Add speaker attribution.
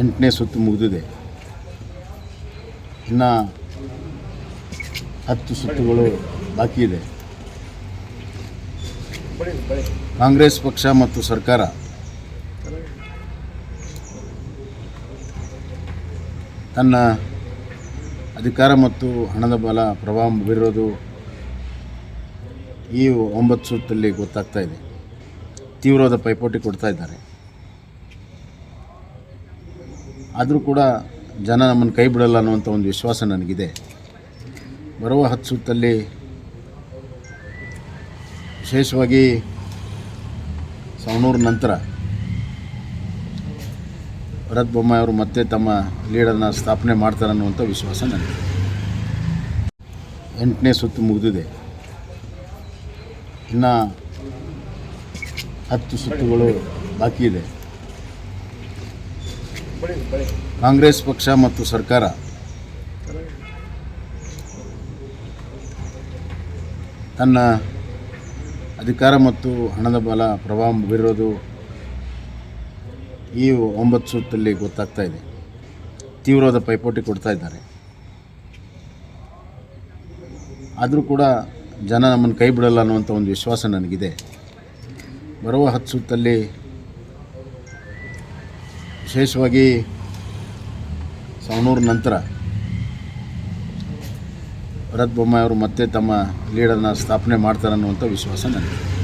Speaker 1: ಎಂಟನೇ ಸುತ್ತು ಮುಗಿದಿದೆ. ಇನ್ನು ಹತ್ತು ಸುತ್ತುಗಳು ಬಾಕಿ ಇದೆ. ಕಾಂಗ್ರೆಸ್ ಪಕ್ಷ ಮತ್ತು ಸರ್ಕಾರ. ತನ್ನ ಅಧಿಕಾರ ಮತ್ತು ಹಣದ ಬಲ ಪ್ರಭಾವ ಬೀರೋದು ಈ ಒಂಬತ್ತು ಸುತ್ತಲ್ಲಿ ಗೊತ್ತಾಗ್ತಾ ಇದೆ. ತೀವ್ರವಾದ ಪೈಪೋಟಿ ಕೊಡ್ತಾ ಇದ್ದಾರೆ. ಆದರೂ ಕೂಡ ಜನ ನಮ್ಮನ್ನು ಕೈ ಬಿಡಲ್ಲ ಅನ್ನುವಂಥ ಒಂದು ವಿಶ್ವಾಸ ನನಗಿದೆ. ಬರುವ ಹತ್ತು ಸುತ್ತಲ್ಲಿ ವಿಶೇಷವಾಗಿ ಸವಣೂರು ನಂತರ ಭರತ್ ಬೊಮ್ಮಾಯಿ ಅವರು ಮತ್ತೆ ತಮ್ಮ ಲೀಡರ್ನ ಸ್ಥಾಪನೆ ಮಾಡ್ತಾರೆ ಅನ್ನುವಂಥ ವಿಶ್ವಾಸ ನನಗೆ ಎಂಟನೇ ಸುತ್ತು ಮುಗಿದಿದೆ. ಇನ್ನು ಹತ್ತು ಸುತ್ತುಗಳು ಬಾಕಿ ಇದೆ. ಕಾಂಗ್ರೆಸ್ ಪಕ್ಷ ಮತ್ತು ಸರ್ಕಾರ. ತನ್ನ ಅಧಿಕಾರ ಮತ್ತು ಹಣದ ಬಲ ಪ್ರಭಾವ ಬೀರೋದು ಈ ಒಂಬತ್ತು ಸುತ್ತಲ್ಲಿ ಗೊತ್ತಾಗ್ತಾ ಇದೆ. ತೀವ್ರವಾದ ಪೈಪೋಟಿ ಕೊಡ್ತಾ ಇದ್ದಾರೆ. ಆದರೂ ಕೂಡ ಜನ ನಮ್ಮನ್ನು ಕೈ ಬಿಡಲ್ಲ ಅನ್ನುವಂಥ ಒಂದು ವಿಶ್ವಾಸ ನನಗಿದೆ. ಬರುವ ಹತ್ತು ಸುತ್ತಲ್ಲಿ ವಿಶೇಷವಾಗಿ ಸವಣೂರು ನಂತರ ಭರತ್ ಬೊಮ್ಮಾಯಿ ಅವರು ಮತ್ತೆ ತಮ್ಮ ಲೀಡರ್ನ ಸ್ಥಾಪನೆ ಮಾಡ್ತಾರೆ ಅನ್ನುವಂಥ ವಿಶ್ವಾಸ ನನಗೆ